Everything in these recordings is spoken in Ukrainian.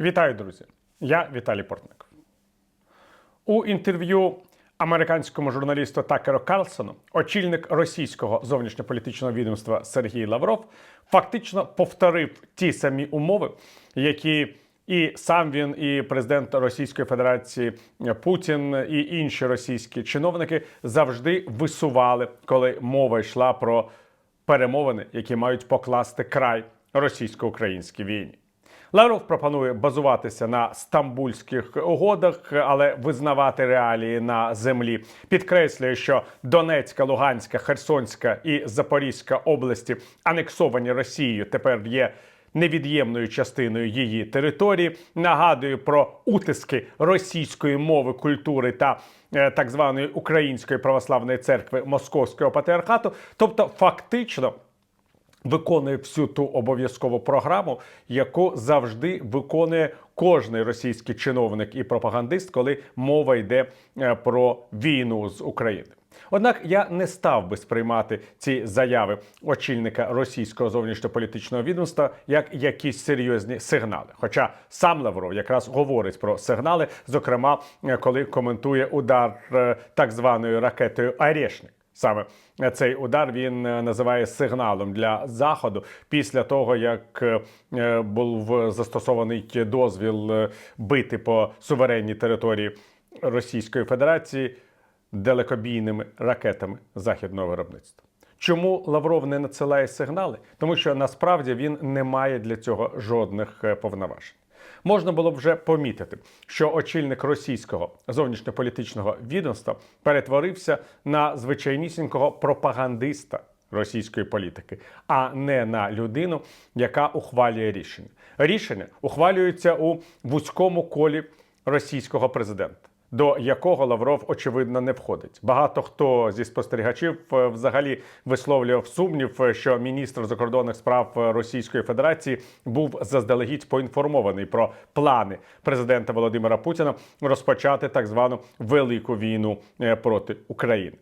Вітаю, друзі! Я Віталій Портников. У інтерв'ю американському журналісту Такеру Карлсону очільник російського зовнішньополітичного відомства Сергій Лавров фактично повторив ті самі умови, які і сам він, і президент Російської Федерації Путін, і інші російські чиновники завжди висували, коли мова йшла про перемовини, які мають покласти край російсько-українській війні. Лавров пропонує базуватися на стамбульських угодах, але визнавати реалії на землі. Підкреслює, що Донецька, Луганська, Херсонська і Запорізька області, анексовані Росією, тепер є невід'ємною частиною її території. Нагадує про утиски російської мови, культури та е, так званої Української православної церкви Московського патріархату. Тобто, фактично виконує всю ту обов'язкову програму, яку завжди виконує кожний російський чиновник і пропагандист, коли мова йде е, про війну з Україною. Однак я не став би сприймати ці заяви очільника російського зовнішньополітичного відомства як якісь серйозні сигнали. Хоча сам Лавров якраз говорить про сигнали, зокрема, е, коли коментує удар е, так званою ракетою Орешник. Саме цей удар він е, називає сигналом для заходу після того, як е, був застосований дозвіл е, бити по суверенній території Російської Федерації далекобійними ракетами західного виробництва. Чому Лавров не надсилає сигнали? Тому що насправді він не має для цього жодних е, повноважень. Можна було б вже помітити, що очільник російського зовнішньополітичного відомства перетворився на звичайнісінького пропагандиста російської політики, а не на людину, яка ухвалює рішення. Рішення ухвалюються у вузькому колі російського президента. До якого Лавров очевидно не входить. Багато хто зі спостерігачів е, взагалі висловлював сумнів, е, що міністр закордонних справ е, Російської Федерації був заздалегідь поінформований про плани президента Володимира Путіна розпочати так звану велику війну проти України.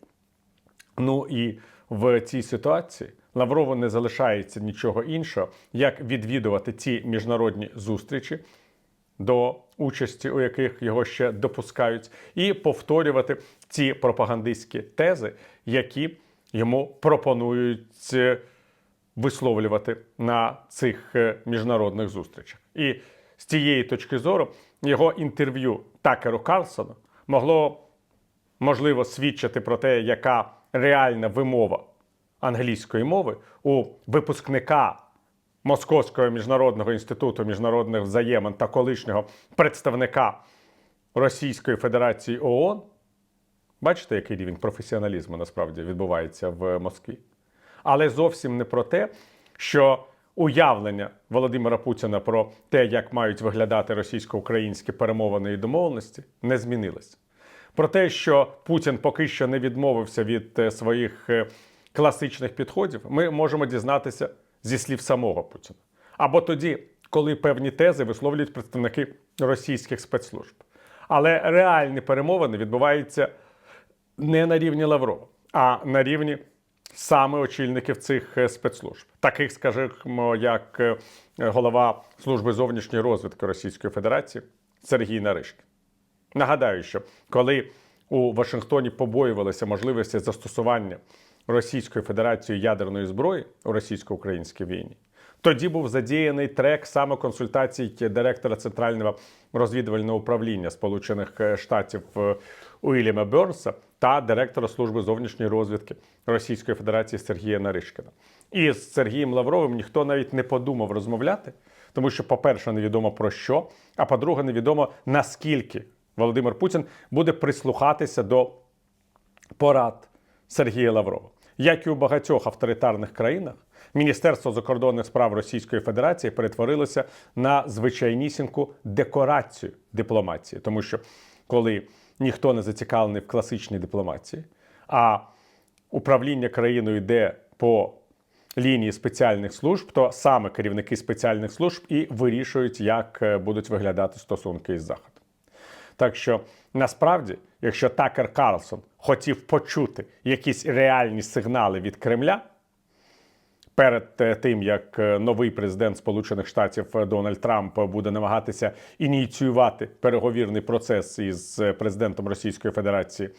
Ну і в цій ситуації Лаврову не залишається нічого іншого, як відвідувати ці міжнародні зустрічі, до участі у яких його ще допускають, і повторювати ці пропагандистські тези, які йому пропонують е, висловлювати на цих е, міжнародних зустрічах. І з цієї точки зору його інтерв'ю Такеру Карлсону могло можливо свідчити про те, яка реальна вимова англійської мови у випускника Московського міжнародного інституту міжнародних взаємин та колишнього представника Російської Федерації ООН. Бачите, який рівень професіоналізму насправді відбувається в Москві. Але зовсім не про те, що уявлення Володимира Путіна про те, як мають виглядати російсько-українські перемовини і домовленості, не змінилося. Про те, що Путін поки що не відмовився від е, своїх е, класичних підходів, ми можемо дізнатися зі слів самого Путіна. Або тоді, коли певні тези висловлюють представники російських спецслужб. Але реальні перемовини відбуваються не на рівні Лаврова, а на рівні саме очільників цих е, спецслужб, таких, скажімо, як е, голова служби зовнішньої розвідки Російської Федерації Сергій Наришкін. Нагадаю, що коли у Вашингтоні побоювалися можливості застосування Російською Федерацією ядерної зброї у російсько-українській війні, тоді був задіяний трек саме консультацій директора Центрального розвідувального управління Сполучених Штатів е, Уільяма Бернса та директора служби зовнішньої розвідки Російської Федерації Сергія Наришкіна. І з Сергієм Лавровим ніхто навіть не подумав розмовляти, тому що, по-перше, невідомо про що, а по-друге, невідомо наскільки Володимир Путін буде прислухатися до порад Сергія Лаврова. Як і у багатьох авторитарних країнах, Міністерство закордонних справ Російської Федерації перетворилося на звичайнісіньку декорацію дипломатії, тому що коли ніхто не зацікавлений в класичній дипломатії, а управління країною йде по лінії спеціальних служб, то саме керівники спеціальних служб і вирішують, як е, будуть виглядати стосунки із Заходом. Так що насправді, якщо Такер Карлсон хотів почути якісь реальні сигнали від Кремля, перед е, тим, як е, новий президент Сполучених Штатів е, Дональд Трамп буде намагатися ініціювати переговірний процес із президентом Російської Федерації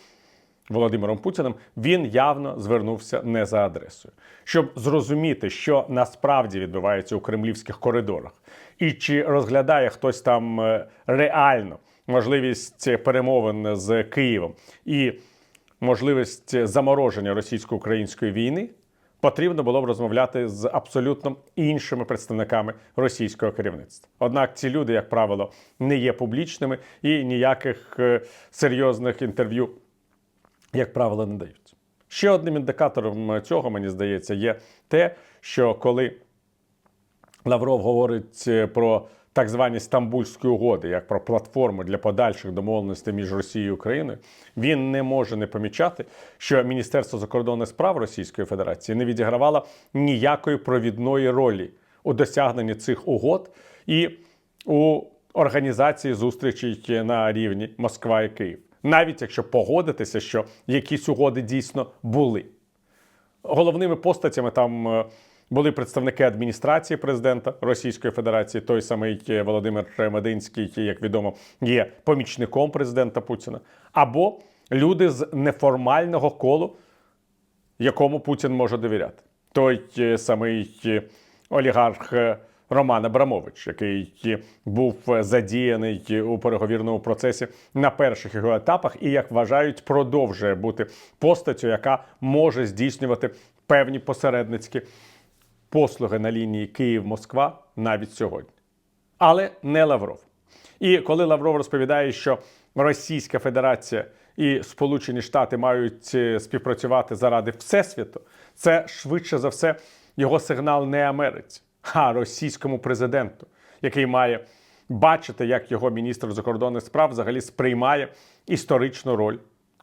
Володимиром Путіним, він явно звернувся не за адресою, щоб зрозуміти, що насправді відбувається у кремлівських коридорах, і чи розглядає хтось там реально можливість перемовин з Києвом і можливість замороження російсько-української війни. Потрібно було б розмовляти з абсолютно іншими представниками російського керівництва. Однак ці люди, як правило, не є публічними і ніяких е, серйозних інтерв'ю як правило, не дають. Ще одним індикатором цього, мені здається, є те, що коли Лавров говорить е, про так звані стамбульські угоди, як про платформу для подальших домовленостей між Росією і Україною, він не може не помічати, що Міністерство закордонних справ Російської Федерації не відігравало ніякої провідної ролі у досягненні цих угод і у організації зустрічей на рівні Москва і Київ навіть якщо погодитися, що якісь угоди дійсно були. Головними постатями там е, були представники адміністрації президента Російської Федерації, той самий е, Володимир Мединський, який, як відомо, є помічником президента Путіна, або люди з неформального колу, якому Путін може довіряти. Той е, самий е, олігарх Роман Абрамович, який був задіяний у переговірному процесі на перших його етапах, і як вважають, продовжує бути постаттю, яка може здійснювати певні посередницькі послуги на лінії Київ-Москва навіть сьогодні. Але не Лавров. І коли Лавров розповідає, що Російська Федерація і Сполучені Штати мають е, співпрацювати заради Всесвіту, це швидше за все його сигнал не Америці, а російському президенту, який має бачити, як його міністр закордонних справ взагалі сприймає історичну роль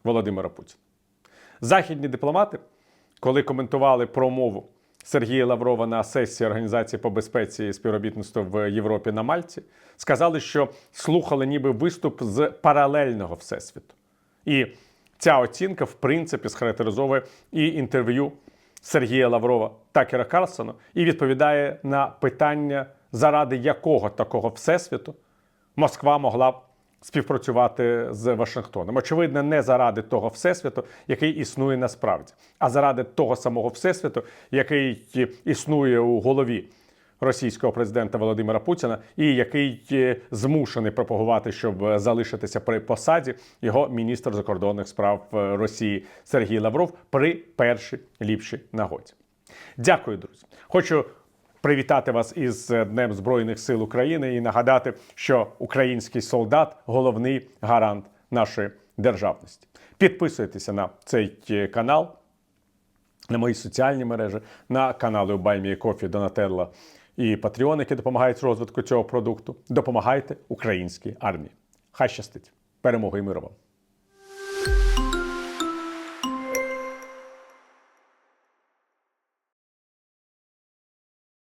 Володимира Путіна. Західні дипломати, коли коментували промову Сергія Лаврова на сесії Організації по безпеці і співробітництву в Європі на Мальці, сказали, що слухали ніби виступ з паралельного всесвіту. І ця оцінка, в принципі, схарактеризовує і інтерв'ю Сергія Лаврова Такера Карлсона і відповідає на питання, заради якого такого всесвіту Москва могла б співпрацювати з Вашингтоном. Очевидно, не заради того всесвіту, який існує насправді, а заради того самого всесвіту, який існує у голові російського президента Володимира Путіна, і який е, змушений пропагувати, щоб залишитися при посаді його міністр закордонних справ е, Росії Сергій Лавров при першій ліпшій нагоді. Дякую, друзі. Хочу привітати вас із Днем Збройних сил України і нагадати, що український солдат головний гарант нашої державності. Підписуйтеся на цей е, канал, на мої соціальні мережі, на канали Баймі Кофі, Донателла і Patreon, які допомагають розвитку цього продукту. Допомагайте українській армії. Хай щастить! Перемоги і миру вам!